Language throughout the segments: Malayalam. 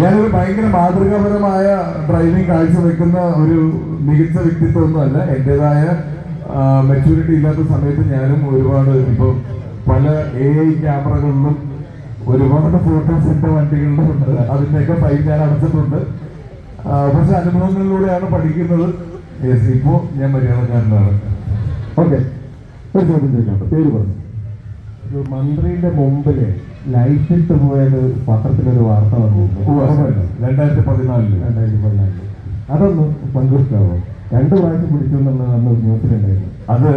ഞാനൊരു ഭയങ്കര മാതൃകാപരമായ ഡ്രൈവിംഗ് കാഴ്ചവെക്കുന്ന ഒരു മികച്ച വ്യക്തിത്വമൊന്നുമല്ല. എന്റെതായ മെച്യൂരിറ്റി ഇല്ലാത്ത സമയത്ത് ഞാനും ഒരുപാട് ഇപ്പം പല എ ഐ ക്യാമറകളിലും ഒരുപാട് ഫോട്ടോസ് എന്റെ വണ്ടികളിലുണ്ട് അതിന്റെയൊക്കെ ഫൈൻ ഞാൻ അടച്ചിട്ടുണ്ട്. പക്ഷെ അനുഭവങ്ങളിലൂടെയാണ് പഠിക്കുന്നത്. ഇപ്പോൾ ഞാൻ മലയാളക്കാരനാണ്. ഓക്കെ ഒരു ചോദ്യം ചോദിക്കാം. പേര് പറഞ്ഞു. ഒരു മന്ത്രിയുടെ മുമ്പിൽ ലൈസൻസ് പോയത് പത്രത്തിലൊരു വാർത്ത വന്നു രണ്ടായിരത്തി പതിനാലിൽ രണ്ടായിരത്തി പതിനാലിൽ അതൊന്ന് പങ്കുവെക്കാവോ രണ്ട് പ്രാവശ്യം പിടിച്ചു എന്നുള്ളത് അന്ന് ന്യൂസിലുണ്ടായിരുന്നു. അത്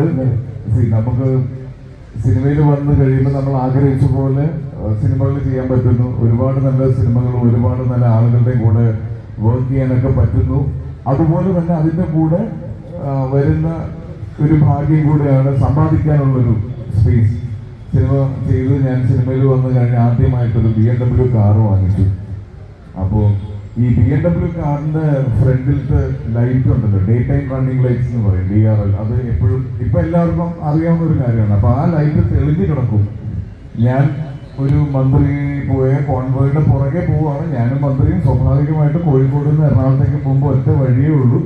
നമുക്ക് സിനിമയിൽ വന്നു കഴിയുമ്പോൾ നമ്മൾ ആഗ്രഹിച്ച പോലെ സിനിമകളിൽ ചെയ്യാൻ പറ്റുന്നു. ഒരുപാട് നല്ല സിനിമകളും ഒരുപാട് നല്ല ആളുകളുടെയും കൂടെ വർക്ക് ചെയ്യാനൊക്കെ പറ്റുന്നു. അതുപോലെ തന്നെ അതിന്റെ കൂടെ വരുന്ന ഒരു ഭാഗ്യം കൂടെയാണ് സമ്പാദിക്കാനുള്ളൊരു സ്പേസ് സിനിമ ചെയ്ത് ഞാൻ സിനിമയിൽ വന്ന് കഴിഞ്ഞ ആദ്യമായിട്ടൊരു ബി എം ഡബ്ല്യു കാറ് വാങ്ങിച്ചു. അപ്പോൾ ഈ ബി എം ഡബ്ല്യു കാറിന്റെ ഫ്രണ്ടിലത്തെ ലൈറ്റ് ഉണ്ടല്ലോ ഡേ ടൈം റണ്ണിങ് ലൈറ്റ്സ് എന്ന് പറയും ഡി ആർ എൽ അത് എപ്പോഴും ഇപ്പൊ എല്ലാവർക്കും അറിയാവുന്ന ഒരു കാര്യമാണ്. അപ്പോൾ ആ ലൈറ്റ് തെളിഞ്ഞു കിടക്കും. ഞാൻ ഒരു മന്ത്രി പോയ കോൺവോയുടെ പുറകെ പോവാണ്. ഞാനും മന്ത്രിയും സ്വാഭാവികമായിട്ട് കോഴിക്കോട് നിന്ന് എറണാകുളത്തേക്ക് പോകുമ്പോൾ ഒറ്റ വഴിയേ ഉള്ളൂ.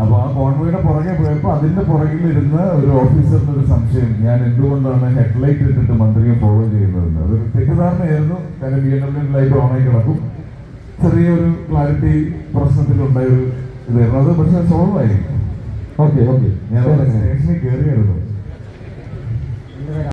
അപ്പൊ ആ കോൺവോയുടെ പുറകെ പോയപ്പോൾ അതിന്റെ പുറകിലിരുന്ന ഒരു ഓഫീസറിന്റെ ഒരു സംശയം. ഞാൻ എന്തുകൊണ്ടാണ് ഹെഡ്ലൈറ്റ് ഇട്ടിട്ട് മന്ത്രിയെ ഫോളോ ചെയ്യുന്നതെന്ന്. അതൊരു തെറ്റിദ്ധാരണയായിരുന്നു. കാരണം ബി എൻ ഡബ്ല്യു ലൈറ്റ് ഓണായി കിടക്കും. ചെറിയൊരു ക്ലാരിറ്റി പ്രശ്നത്തിലുണ്ടായ ഒരു ഇതായിരുന്നു. അത് പക്ഷെ സോൾവ് ആയി. ഓക്കെ ഓക്കെ ഞാൻ സ്റ്റേഷനിൽ കയറിയായിരുന്നു